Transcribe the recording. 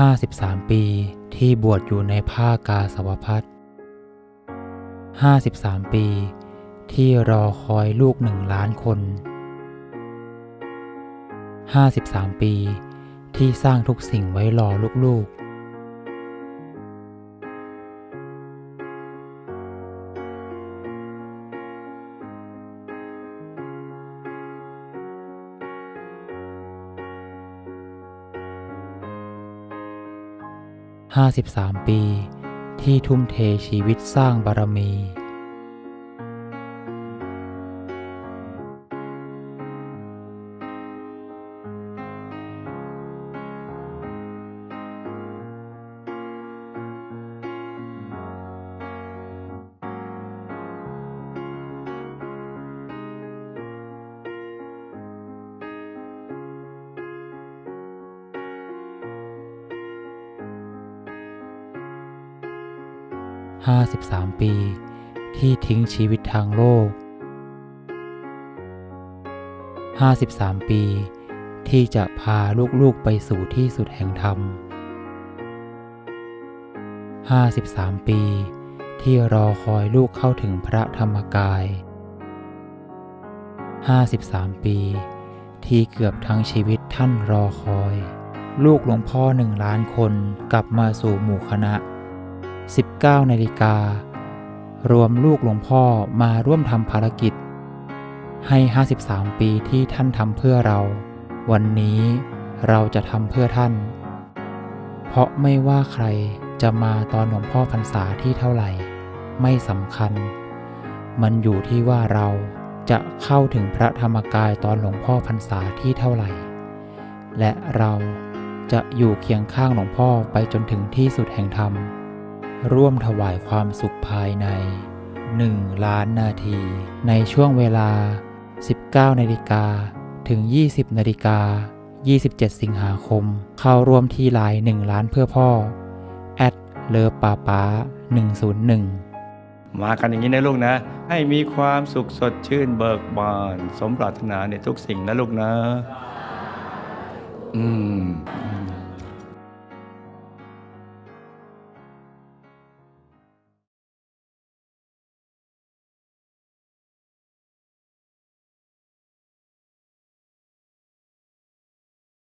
53 ปีที่บวชอยู่ในผ้ากาสาวพัด53 ปีที่รอคอยลูกหนึ่งล้านคน 53 ปีที่สร้างทุกสิ่งไว้รอลูกๆ 53 ปี ที่ทุ่มเทชีวิตสร้างบารมี 53 ปี ที่ทิ้งชีวิตทางโลก 53 ปี ที่จะพาลูกๆไปสู่ที่สุดแห่งธรรม 53 ปี ที่รอคอยลูกเข้าถึงพระธรรมกาย 53 ปี ที่เกือบทั้งชีวิตท่านรอคอย ลูกหลวงพ่อหนึ่งล้านคนกลับมาสู่หมู่คณะ 19นาฬิการวมลูกหลวงพ่อมาร่วมทำภารกิจ ให้ 53 ปีที่ท่านทำเพื่อเรา วันนี้เราจะทำเพื่อท่าน เพราะไม่ว่าใครจะมาตอนหลวงพ่อพรรษาที่เท่าไหร่ ไม่สำคัญ มันอยู่ที่ว่าเราจะเข้าถึงพระธรรมกายตอนหลวงพ่อพรรษาที่เท่าไหร่ และเราจะอยู่เคียงข้างหลวงพ่อไปจนถึงที่สุดแห่งธรรม ร่วมถวายความสุขภายใน 1 ล้านนาที ในช่วงเวลา 19นาฬิกาถึง 20นาฬิกา27 สิงหาคม เข้าร่วมที่ไลน์1ล้านเพื่อพ่อแอดเลอปาป้า101 มากันอย่างนี้นะลูกนะ ให้มีความสุขสดชื่นเบิกบาน สมปรารถนาในทุกสิ่งนะลูกนะ อืม